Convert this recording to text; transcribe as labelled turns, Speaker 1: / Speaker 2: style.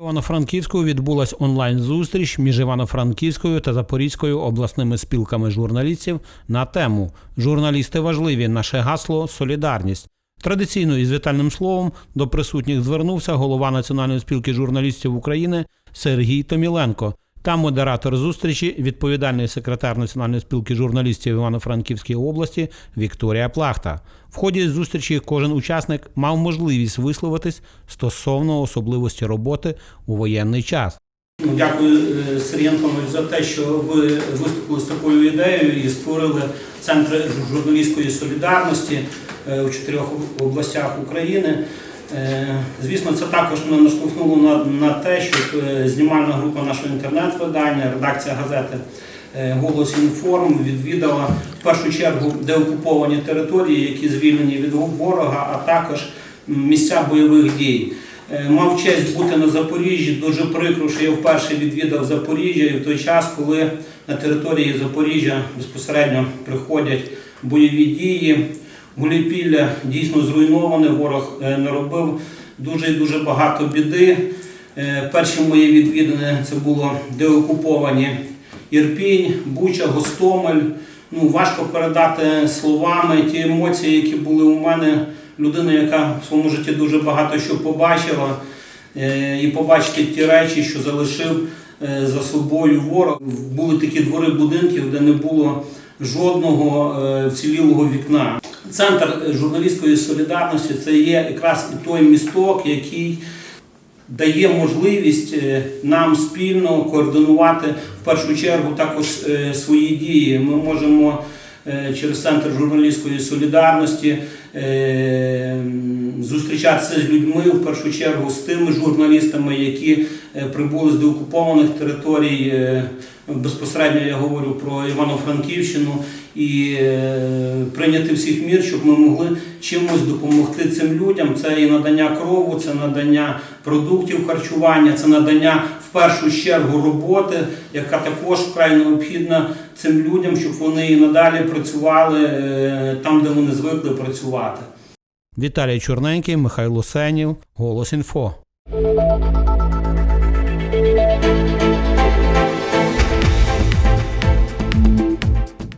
Speaker 1: Івано-Франківську відбулась онлайн-зустріч між Івано-Франківською та Запорізькою обласними спілками журналістів на тему Журналісти важливі. Наше гасло солідарність. Традиційно із вітальним словом до присутніх звернувся голова Національної спілки журналістів України Сергій Томіленко та модератор зустрічі, відповідальний секретар Національної спілки журналістів Івано-Франківської області Вікторія Плахта. В ході зустрічі кожен учасник мав можливість висловитись стосовно особливості роботи у воєнний час.
Speaker 2: Дякую е, за те, що ви виступили з такою ідеєю і створили центр журналістської солідарності е, у чотирьох областях України. Е, Звісно, це також мене наштовхнуло на, на те, щоб е, знімальна група нашого інтернет-видання, редакція газети е, Голос Інформ відвідала в першу чергу деокуповані території, які звільнені від ворога, а також місця бойових дій. Мав честь бути на Запоріжжі. Дуже прикро, що я вперше відвідав Запоріжжя і в той час, коли на території Запоріжжя безпосередньо приходять бойові дії. Гуліпілля дійсно зруйноване, ворог е, наробив дуже і дуже багато біди. Е, Перші мої відвідини це було деокуповані Ірпінь, Буча, Гостомель. Ну, важко передати словами ті емоції, які були у мене. Людина, яка в своєму житті дуже багато що побачила, е, і побачити ті речі, що залишив за собою ворог. Були такі двори будинків, де не було жодного вцілілого вікна. Центр журналістської солідарності це є якраз і той місток, який дає можливість е, нам спільно координувати в першу чергу також е, свої дії. Ми можемо е, через центр журналістської солідарності зустрічатися з людьми в першу чергу з тими журналістами, які е, прибули з деокупованих територій. е, Безпосередньо я говорю про Івано-Франківщину і е, прийняти всіх мір, щоб ми могли чимось допомогти цим людям. Це і надання крову, це надання продуктів харчування, це надання в першу чергу роботи, яка також вкрай необхідна цим людям, щоб вони і надалі працювали там, де вони звикли працювати.
Speaker 1: Віталій Чорненький, Михайло Сенів, Голос Інфо.